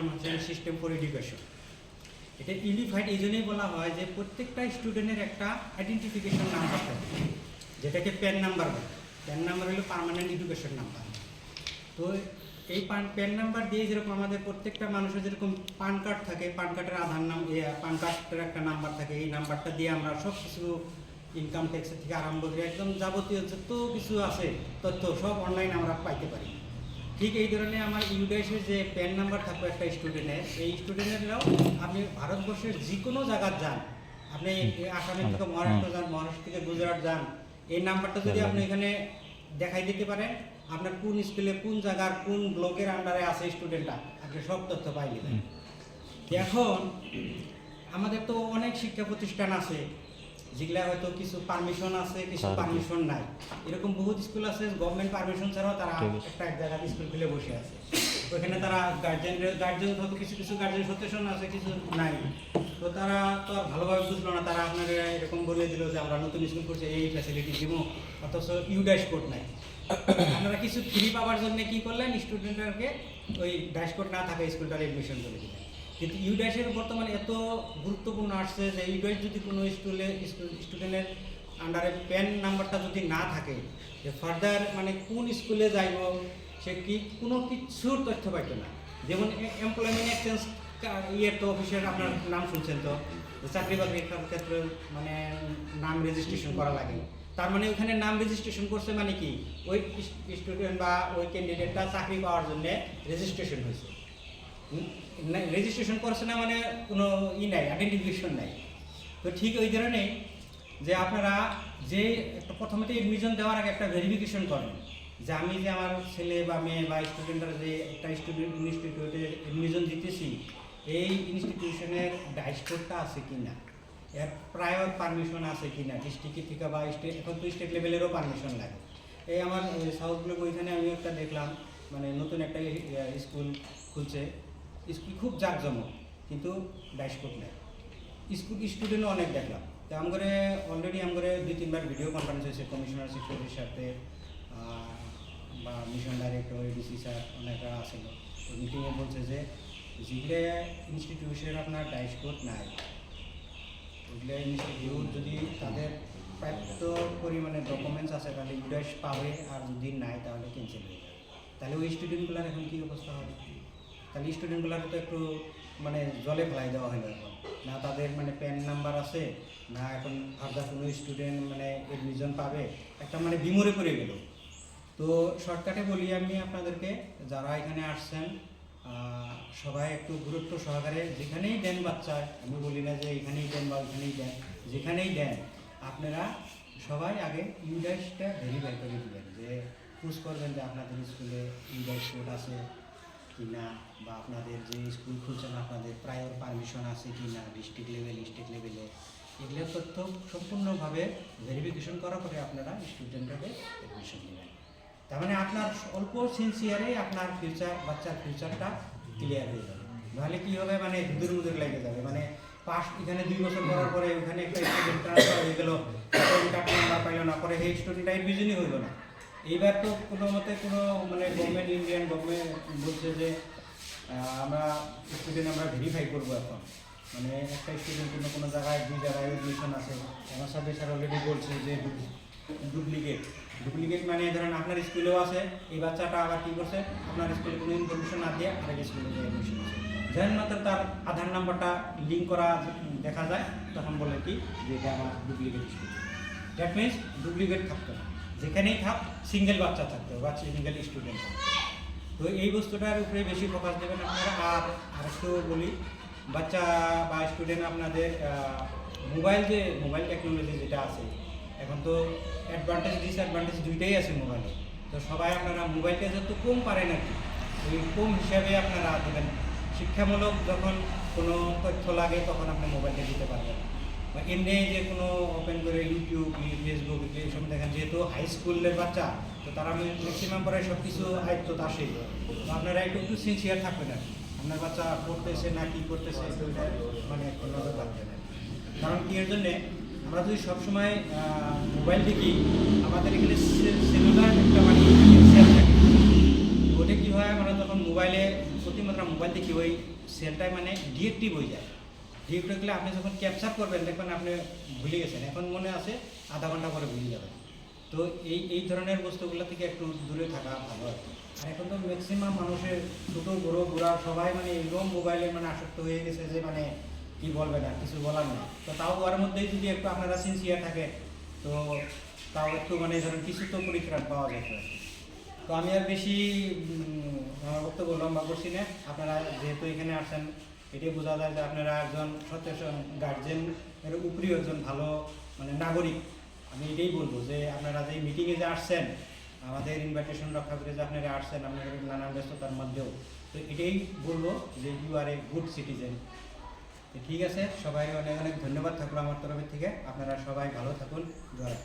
Information system for education এটা unified এই জন্যই বলা হয় যে প্রত্যেকটা স্টুডেন্টের একটা আইডেন্টিফিকেশন নাম্বার থাকে, যেটাকে প্যান নাম্বার বলে। প্যান নাম্বার হলো পার্মানেন্ট এডুকেশন নাম্বার তো এই পান প্যান নাম্বার দিয়ে যেরকম আমাদের প্রত্যেকটা মানুষের যেরকম পান কার্ড থাকে, পান কার্ডের আধার নাম পান কার্ডের একটা নাম্বার থাকে, এই নাম্বারটা দিয়ে আমরা সব কিছু ইনকাম ট্যাক্সের থেকে আরম্ভ করে একদম যাবতীয় যত কিছু আছে, তথ্য সব অনলাইন আমরা পাইতে পারি। ঠিক এই ধরনের আমার ইউডাইসের যে প্যান নাম্বার থাকবে একটা স্টুডেন্টের এই স্টুডেন্টেরও আপনি ভারতবর্ষের যে কোনো জায়গায় যান। আপনি আসামের থেকে মহারাষ্ট্র যান মহারাষ্ট্র থেকে গুজরাট যান এই নাম্বারটা যদি আপনি এখানে দেখাই দিতে পারেন আপনার কোন স্কুলে কোন জায়গার কোন ব্লকের আন্ডারে আছে স্টুডেন্টটা আপনি সব তথ্য পাই নেবেন এখন আমাদের তো অনেক শিক্ষা প্রতিষ্ঠান আছে যেগুলা হয়তো কিছু পারমিশন আছে কিছু পারমিশন নাই। এরকম বহুত স্কুল আছে গভর্নমেন্ট পারমিশন ছাড়াও তারা একটা এক জায়গায় স্কুল খুলে বসে আছে। ওইখানে তারা গার্জেন গার্জেন হয়তো কিছু কিছু গার্জেন সচেতন আছে কিছু নাই। তো তারা তো আর ভালোভাবে বুঝলো না তারা আপনার এরকম বলে দিল যে আমরা নতুন স্কুল করছি এই ফ্যাসিলিটি দিব অথচ ইউ ড্যাশবোর্ড নাই। আপনারা কিছু ফ্রি পাওয়ার জন্য কি করলেন? স্টুডেন্টদেরকে ওই ড্যাশবোর্ড না থাকা স্কুলটার এডমিশন করে দিলেন। কিন্তু ইউডাইসের বর্তমানে এত গুরুত্বপূর্ণ আসছে যে ইউডাইস যদি কোনো স্কুলে স্টুডেন্টের আন্ডারে প্যান নাম্বারটা যদি না থাকে, যে ফার্দার মানে কোন স্কুলে যাইব, সে কি কোনো কিছুর তথ্য পাইতো না। যেমন এমপ্লয়মেন্ট এক্সচেঞ্জ ইয়ের তো অফিসের আপনার নাম শুনছেন তো চাকরি বাকরির ক্ষেত্রে মানে নাম রেজিস্ট্রেশন করা লাগে। তার মানে ওখানে নাম রেজিস্ট্রেশন করছে মানে কি? ওই স্টুডেন্ট বা ওই ক্যান্ডিডেটটা চাকরি পাওয়ার জন্য রেজিস্ট্রেশন হয়েছে। রেজিস্ট্রেশন করছে না মানে কোনো ই নাই আইডেন্টিফিকেশন নাই। তো ঠিক ওই ধরনেই যে আপনারা যে প্রথমে এডমিশন দেওয়ার আগে একটা ভেরিফিকেশন করেন যে আমি যে আমার ছেলে বা মেয়ে বা স্টুডেন্টরা যে একটা স্টুডেন্ট ইনস্টিটিউটে এডমিশন দিতেছি, এই ইনস্টিটিউশনের ডাইস্টোরটা আছে কি না এর প্রায়র পারমিশন আছে কি না ডিস্ট্রিক্টের থেকে বা স্টেট এখন তো স্টেট লেভেলেরও পারমিশন লাগে। এই আমার সাউথ ব্লক ওইখানে আমি একটা দেখলাম মানে নতুন একটা স্কুল খুলছে। স্কুল খুব জাঁকজমক, কিন্তু ড্যাশবোর্ড নেই। স্কুল স্টুডেন্টও অনেক দেখলাম। তো আমাদের অলরেডি আমাদের দুই তিনবার ভিডিও কনফারেন্স হয়েছে কমিশনার সেক্রেটারির সাথে বা মিশন ডাইরেক্টর এডিসি স্যার অনেকরা আসছিল তো মিটিংয়ে বলছে যে যেগুলো ইনস্টিটিউশনের আপনার ড্যাশবোর্ড নাই। ওইগুলো ইনস্টিটিউট যদি তাদের প্রাপ্ত পরিমাণে ডকুমেন্টস আছে, তাহলে ইউডাইস পাবে, আর যদি নাই, তাহলে ক্যান্সেল হয়ে যাবে। তাহলে ওই স্টুডেন্টগুলোর এখন কী অবস্থা হবে? তাহলে স্টুডেন্টগুলোকে তো একটু মানে জলে ফেলাই দেওয়া হলো এখন। না তাদের মানে প্যান নাম্বার আছে, না এখন আলাদা কোনো স্টুডেন্ট মানে এডমিশন পাবে, একটা মানে বিমরে পড়ে গেল। তো শর্টকাটে বলি আমি আপনাদেরকে, যারা এখানে আসছেন সবাই একটু গুরুত্ব সহকারে যেখানেই দেন বাচ্চা, আমি বলি না যে এখানেই দেন বা ওইখানেই দেন, যেখানেই দেন, আপনারা সবাই আগে ইউডাইসটা ভেরিফাই করে দেবেন যে পুশ করবেন যে আপনাদের স্কুলে ইউডাইস কোড আছে। কি না বা আপনাদের যে স্কুল খুলছেন আপনাদের প্রায়র পারমিশন আছে কি না ডিস্ট্রিক্ট লেভেল স্টেট লেভেলে এগুলোর তথ্য সম্পূর্ণভাবে ভেরিফিকেশন করার পরে আপনারা স্টুডেন্টকে অ্যাডমিশন দেবেন। তার মানে আপনার অল্প সিনসিয়ারে আপনার ফিউচার বাচ্চার ফিউচারটা ক্লিয়ার হয়ে যাবে। নাহলে কী হবে মানে দুধের মুদের লেগে যাবে। মানে পাস এখানে দুই বছর করার পরে ওখানে একটা স্টুডেন্ট ট্রান্সফার হয়ে গেল নাম্বার পাইলো না, পরে সেই স্টুডেন্টটা এডমিশনই হইল না। এইবার তো কোনো মতে কোনো মানে গভর্নমেন্ট ইন্ডিয়ান গভর্নমেন্ট বলছে যে আমরা স্টুডেন্ট আমরা ভেরিফাই করব এখন। মানে একটা স্টুডেন্ট কোনো কোনো জায়গায় দুই জায়গায় এডমিশন আছে। আমার সাথে স্যার অলরেডি বলছে যে ডুপ্লিকেট ডুপ্লিকেট মানে ধরেন আপনার স্কুলেও আছে, এই বাচ্চাটা আবার কী করছে? আপনার স্কুলে কোনো ইনফরমেশন না দিয়ে আরেক স্কুলে যে এডমিশন আছে যখন মাত্র তার আধার নাম্বারটা লিঙ্ক করা দেখা যায়, তখন বলে কি যে এটা আমার duplicate school. That means duplicate থাকতে না যেখানেই থাক সিঙ্গেল বাচ্চা থাকতো বা সিঙ্গেল স্টুডেন্ট থাকতো তো এই বস্তুটার উপরে বেশি ফোকাস দেবেন আপনারা। আর আরেকটু বলি, বাচ্চা বা স্টুডেন্ট আপনাদের মোবাইল যে মোবাইল টেকনোলজি যেটা আছে, এখন তো অ্যাডভান্টেজ ডিসঅ্যাডভান্টেজ দুইটাই আছে মোবাইলে তো সবাই আপনারা মোবাইলটা যত কম পারেন আর কি, ওই কম হিসাবে আপনারা দেবেন। শিক্ষামূলক যখন কোনো তথ্য লাগে, তখন আপনি মোবাইলটা দিতে পারবেন। বা এমনি যে কোনো ওপেন করে ইউটিউব ফেসবুক এইসব দেখেন, যেহেতু হাই স্কুলের বাচ্চা, তো তারা ম্যাক্সিমাম পরে সব কিছু আয়ত্ত তো আপনারা একটু একটু সিনসিয়ার থাকবেন আর আপনার বাচ্চা পড়তেছে না কি করতেছে মানে নজর রাখবেন কারণ কি, এর জন্যে আমরা যদি সবসময় মোবাইল দেখি, আমাদের এখানে সেলুলার একটা মানে সেল থাকে। ওটা কি হয় মানে তখন মোবাইলে প্রতিমাত্রা মোবাইল দেখি, ওই সেলটাই মানে ডিএক্টিভ হয়ে যায়। হলে আপনি যখন ক্যাপচার করবেন, দেখবেন আপনি ভুলে গেছেন। এখন মনে আছে আধা ঘণ্টা পরে ভুলে যাবেন। তো এই এই ধরনের বস্তুগুলো থেকে একটু দূরে থাকা ভালো আর কি। আর এখন তো ম্যাক্সিমাম মানুষের ছোটো, বড়ো, বুড়া সবাই মানে এরকম মোবাইলে মানে আসক্ত হয়ে গেছে যে মানে কি বলবেন আর কিছু বলার নেই। তো তাও ওর মধ্যেই যদি একটু আপনারা সিনসিয়ার থাকে, তো তাও একটু মানে ধরেন কিছু তো পরিত্রাণ পাওয়া যেত তো আমি আর বেশি বক্তব্য লম্বা করছি না। আপনারা যেহেতু এখানে আসেন এটাই বোঝা যায় যে আপনারা একজন সচেতন গার্জেন এর উপরেও একজন ভালো মানে নাগরিক। আমি এটাই বলব যে আপনারা যে মিটিংয়ে যে আসছেন, আমাদের ইনভাইটেশন রক্ষা করে যে আপনারা আসছেন আপনাদের নানান ব্যস্ততার মধ্যেও। তো এটাই বলব যে you are a good citizen ঠিক আছে, সবাই অনেক অনেক ধন্যবাদ থাকুন আমার তরফের থেকে। আপনারা সবাই ভালো থাকুন। জয়।